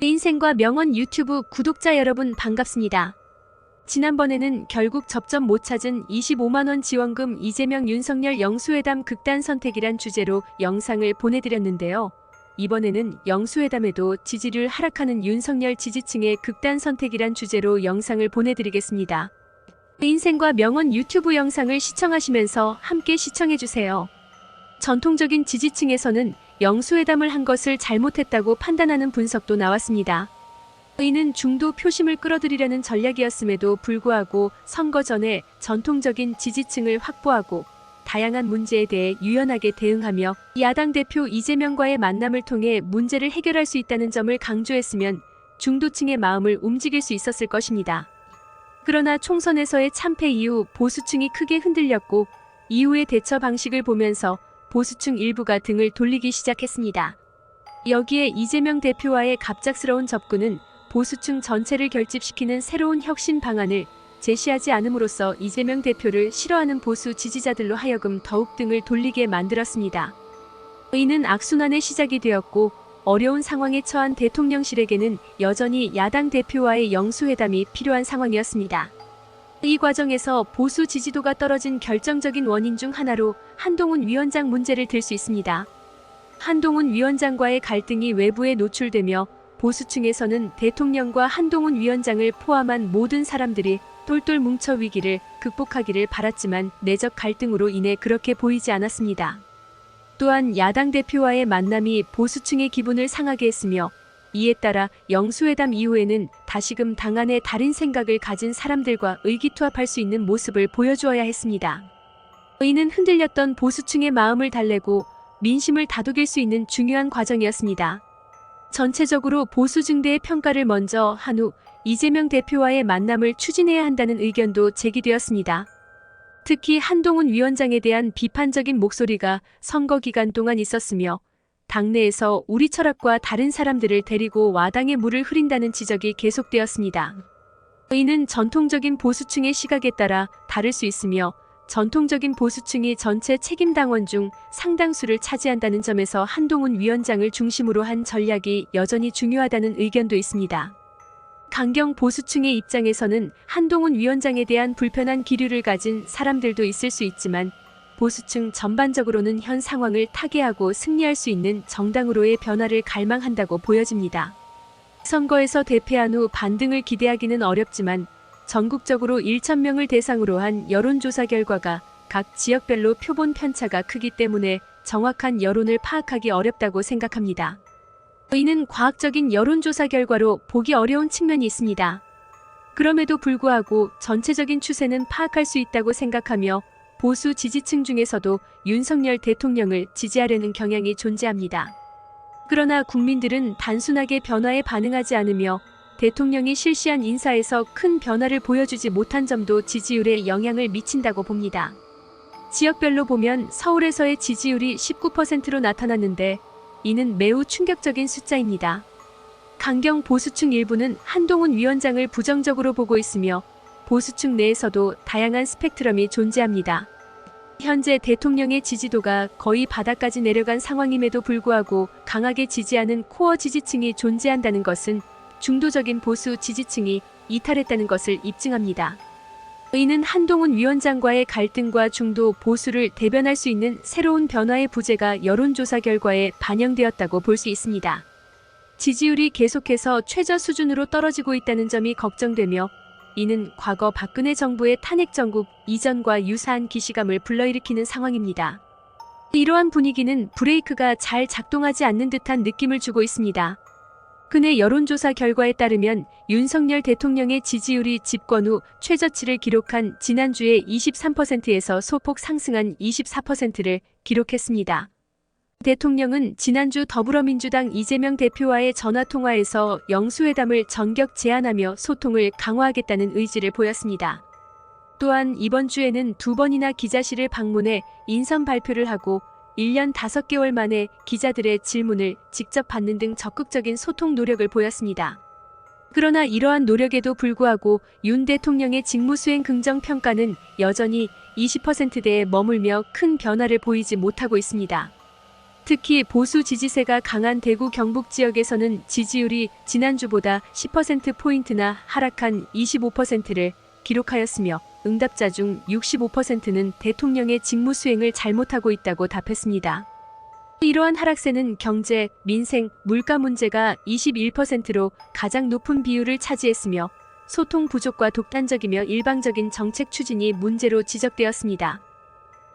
인생과 명언 유튜브 구독자 여러분 반갑습니다. 지난번에는 결국 접점 못 찾은 25만원 지원금 이재명 윤석열 영수회담 극단 선택이란 주제로 영상을 보내드렸는데요. 이번에는 영수회담에도 지지율 하락하는 윤석열 지지층의 극단 선택이란 주제로 영상을 보내드리겠습니다. 인생과 명언 유튜브 영상을 시청하시면서 함께 시청해주세요. 전통적인 지지층에서는 영수회담을 한 것을 잘못했다고 판단하는 분석도 나왔습니다. 이는 중도 표심을 끌어들이려는 전략이었음에도 불구하고 선거 전에 전통적인 지지층을 확보하고 다양한 문제에 대해 유연하게 대응하며 야당 대표 이재명과의 만남을 통해 문제를 해결할 수 있다는 점을 강조했으면 중도층의 마음을 움직일 수 있었을 것입니다. 그러나 총선에서의 참패 이후 보수층이 크게 흔들렸고 이후의 대처 방식을 보면서 보수층 일부가 등을 돌리기 시작했습니다. 여기에 이재명 대표와의 갑작스러운 접근은 보수층 전체를 결집시키는 새로운 혁신 방안을 제시하지 않음으로써 이재명 대표를 싫어하는 보수 지지자들로 하여금 더욱 등을 돌리게 만들었습니다. 이는 악순환의 시작이 되었고 어려운 상황에 처한 대통령실에게는 여전히 야당 대표와의 영수회담이 필요한 상황이었습니다. 이 과정에서 보수 지지도가 떨어진 결정적인 원인 중 하나로 한동훈 위원장 문제를 들 수 있습니다. 한동훈 위원장과의 갈등이 외부에 노출되며 보수층에서는 대통령과 한동훈 위원장을 포함한 모든 사람들이 똘똘 뭉쳐 위기를 극복하기를 바랐지만 내적 갈등으로 인해 그렇게 보이지 않았습니다. 또한 야당 대표와의 만남이 보수층의 기분을 상하게 했으며 이에 따라 영수회담 이후에는 다시금 당 안에 다른 생각을 가진 사람들과 의기투합할 수 있는 모습을 보여주어야 했습니다. 이는 흔들렸던 보수층의 마음을 달래고 민심을 다독일 수 있는 중요한 과정이었습니다. 전체적으로 보수 증대의 평가를 먼저 한 후 이재명 대표와의 만남을 추진해야 한다는 의견도 제기되었습니다. 특히 한동훈 위원장에 대한 비판적인 목소리가 선거 기간 동안 있었으며 당내에서 우리 철학과 다른 사람들을 데리고 와당에 물을 흐린다는 지적이 계속되었습니다. 이는 전통적인 보수층의 시각에 따라 다를 수 있으며 전통적인 보수층이 전체 책임 당원 중 상당수를 차지한다는 점에서 한동훈 위원장을 중심으로 한 전략이 여전히 중요하다는 의견도 있습니다. 강경 보수층의 입장에서는 한동훈 위원장에 대한 불편한 기류를 가진 사람들도 있을 수 있지만 보수층 전반적으로는 현 상황을 타개하고 승리할 수 있는 정당으로의 변화를 갈망한다고 보여집니다. 선거에서 대패한 후 반등을 기대하기는 어렵지만 전국적으로 1,000명을 대상으로 한 여론조사 결과가 각 지역별로 표본 편차가 크기 때문에 정확한 여론을 파악하기 어렵다고 생각합니다. 이는 과학적인 여론조사 결과로 보기 어려운 측면이 있습니다. 그럼에도 불구하고 전체적인 추세는 파악할 수 있다고 생각하며 보수 지지층 중에서도 윤석열 대통령을 지지하려는 경향이 존재합니다. 그러나 국민들은 단순하게 변화에 반응하지 않으며 대통령이 실시한 인사에서 큰 변화를 보여주지 못한 점도 지지율에 영향을 미친다고 봅니다. 지역별로 보면 서울에서의 지지율이 19%로 나타났는데 이는 매우 충격적인 숫자입니다. 강경 보수층 일부는 한동훈 위원장을 부정적으로 보고 있으며 보수층 내에서도 다양한 스펙트럼이 존재합니다. 현재 대통령의 지지도가 거의 바닥까지 내려간 상황임에도 불구하고 강하게 지지하는 코어 지지층이 존재한다는 것은 중도적인 보수 지지층이 이탈했다는 것을 입증합니다. 이는 한동훈 위원장과의 갈등과 중도 보수를 대변할 수 있는 새로운 변화의 부재가 여론조사 결과에 반영되었다고 볼 수 있습니다. 지지율이 계속해서 최저 수준으로 떨어지고 있다는 점이 걱정되며 이는 과거 박근혜 정부의 탄핵 정국 이전과 유사한 기시감을 불러일으키는 상황입니다. 이러한 분위기는 브레이크가 잘 작동하지 않는 듯한 느낌을 주고 있습니다. 근해 여론조사 결과에 따르면 윤석열 대통령의 지지율이 집권 후 최저치를 기록한 지난주에 23%에서 소폭 상승한 24%를 기록했습니다. 대통령은 지난주 더불어민주당 이재명 대표와의 전화통화에서 영수회담을 전격 제안하며 소통을 강화하겠다는 의지를 보였습니다. 또한 이번 주에는 두 번이나 기자실을 방문해 인선 발표를 하고 1년 5개월 만에 기자들의 질문을 직접 받는 등 적극적인 소통 노력을 보였습니다. 그러나 이러한 노력에도 불구하고 윤 대통령의 직무수행 긍정평가는 여전히 20%대에 머물며 큰 변화를 보이지 못하고 있습니다. 특히 보수 지지세가 강한 대구 경북 지역에서는 지지율이 지난주보다 10%포인트나 하락한 25%를 기록하였으며 응답자 중 65%는 대통령의 직무 수행을 잘못하고 있다고 답했습니다. 이러한 하락세는 경제, 민생, 물가 문제가 21%로 가장 높은 비율을 차지했으며 소통 부족과 독단적이며 일방적인 정책 추진이 문제로 지적되었습니다.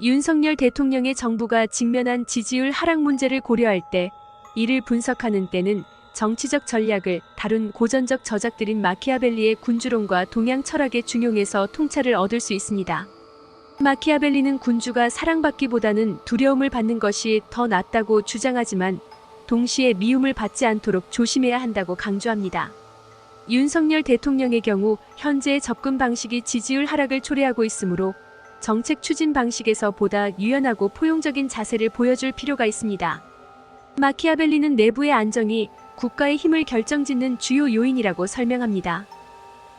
윤석열 대통령의 정부가 직면한 지지율 하락 문제를 고려할 때 이를 분석하는 때는 정치적 전략을 다룬 고전적 저작들인 마키아벨리의 군주론과 동양 철학의 중용에서 통찰을 얻을 수 있습니다. 마키아벨리는 군주가 사랑받기보다는 두려움을 받는 것이 더 낫다고 주장하지만 동시에 미움을 받지 않도록 조심해야 한다고 강조합니다. 윤석열 대통령의 경우 현재의 접근 방식이 지지율 하락을 초래하고 있으므로 정책 추진 방식에서 보다 유연하고 포용적인 자세를 보여줄 필요가 있습니다. 마키아벨리는 내부의 안정이 국가의 힘을 결정짓는 주요 요인이라고 설명합니다.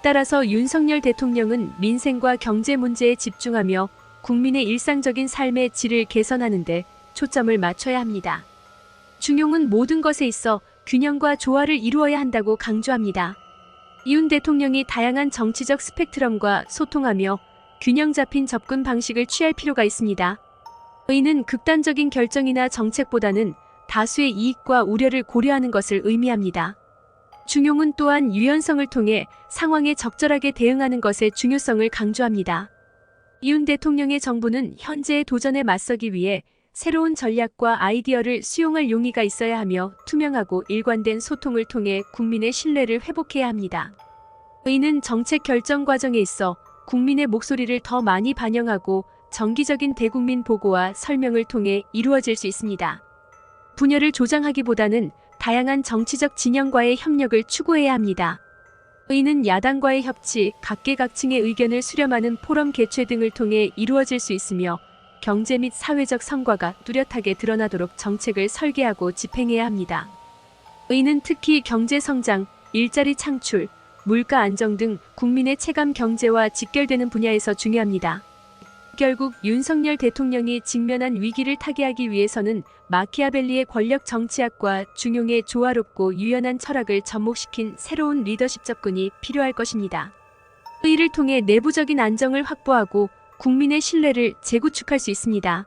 따라서 윤석열 대통령은 민생과 경제 문제에 집중하며 국민의 일상적인 삶의 질을 개선하는데 초점을 맞춰야 합니다. 중용은 모든 것에 있어 균형과 조화를 이루어야 한다고 강조합니다. 이윤 대통령이 다양한 정치적 스펙트럼과 소통하며 균형 잡힌 접근 방식을 취할 필요가 있습니다. 이는 극단적인 결정이나 정책보다는 다수의 이익과 우려를 고려하는 것을 의미합니다. 중용은 또한 유연성을 통해 상황에 적절하게 대응하는 것의 중요성을 강조합니다. 이윤 대통령의 정부는 현재의 도전에 맞서기 위해 새로운 전략과 아이디어를 수용할 용의가 있어야 하며 투명하고 일관된 소통을 통해 국민의 신뢰를 회복해야 합니다. 의는 정책 결정 과정에 있어 국민의 목소리를 더 많이 반영하고 정기적인 대국민 보고와 설명을 통해 이루어질 수 있습니다. 분열을 조장하기보다는 다양한 정치적 진영과의 협력을 추구해야 합니다. 의는 야당과의 협치, 각계각층의 의견을 수렴하는 포럼 개최 등을 통해 이루어질 수 있으며 경제 및 사회적 성과가 뚜렷하게 드러나도록 정책을 설계하고 집행해야 합니다. 의는 특히 경제 성장, 일자리 창출, 물가 안정 등 국민의 체감 경제와 직결되는 분야에서 중요합니다. 결국 윤석열 대통령이 직면한 위기를 타개하기 위해서는 마키아벨리의 권력 정치학과 중용의 조화롭고 유연한 철학을 접목시킨 새로운 리더십 접근이 필요할 것입니다. 의를 통해 내부적인 안정을 확보하고 국민의 신뢰를 재구축할 수 있습니다.